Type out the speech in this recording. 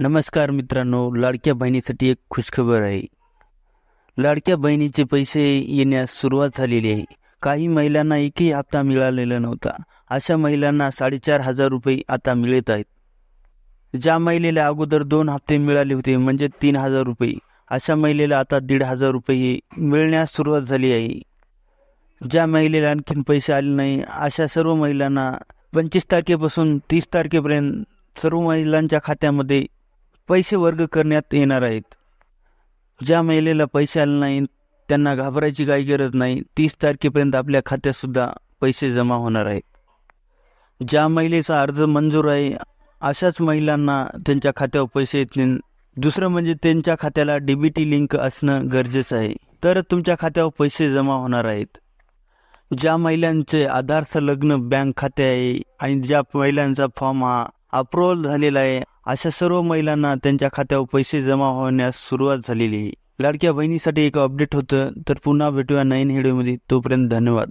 नमस्कार मित्रांनो लाडक्या बहिणीसाठी एक खुशखबर आहे. लाडक्या बहिणीचे पैसे येण्यास सुरुवात झालेली आहे. काही महिलांना एकही हप्ता मिळालेला नव्हता. अशा महिलांना साडेचार हजार रुपये आता मिळत आहेत. ज्या महिलेला अगोदर दोन हप्ते मिळाले होते म्हणजे तीन हजार रुपये. अशा महिलेला आता दीड हजार रुपये मिळण्यास सुरुवात झाली आहे. ज्या महिलेला आणखीन पैसे आले नाही अशा सर्व महिलांना पंचवीस तारखेपासून तीस तारखेपर्यंत सर्व महिलांच्या खात्यामध्ये पैसे वर्ग करण्यात येणार आहेत. ज्या महिलेला पैसे आले नाही त्यांना घाबरायची काही गरज नाही. तीस तारखेपर्यंत आपल्या खात्यातसुद्धा पैसे जमा होणार आहेत. ज्या महिलेचा अर्ज मंजूर आहे अशाच महिलांना त्यांच्या खात्यावर पैसे येतील दुसरं म्हणजे त्यांच्या खात्याला डीबीटी लिंक असणं गरजेचं आहे. तर तुमच्या खात्यावर पैसे जमा होणार आहेत. ज्या महिलांचे आधार संलग्न बँक खाते आहे आणि ज्या महिलांचा फॉर्म हा अप्रुव्हल झालेला आहे अशा सर्व महिलांना त्यांच्या खात्यावर पैसे जमा होण्यास सुरुवात झालेली आहे. लाडक्या बहिणीसाठी एक अपडेट होतं तर पुन्हा भेटूया नवीन व्हिडिओमध्ये तोपर्यंत धन्यवाद.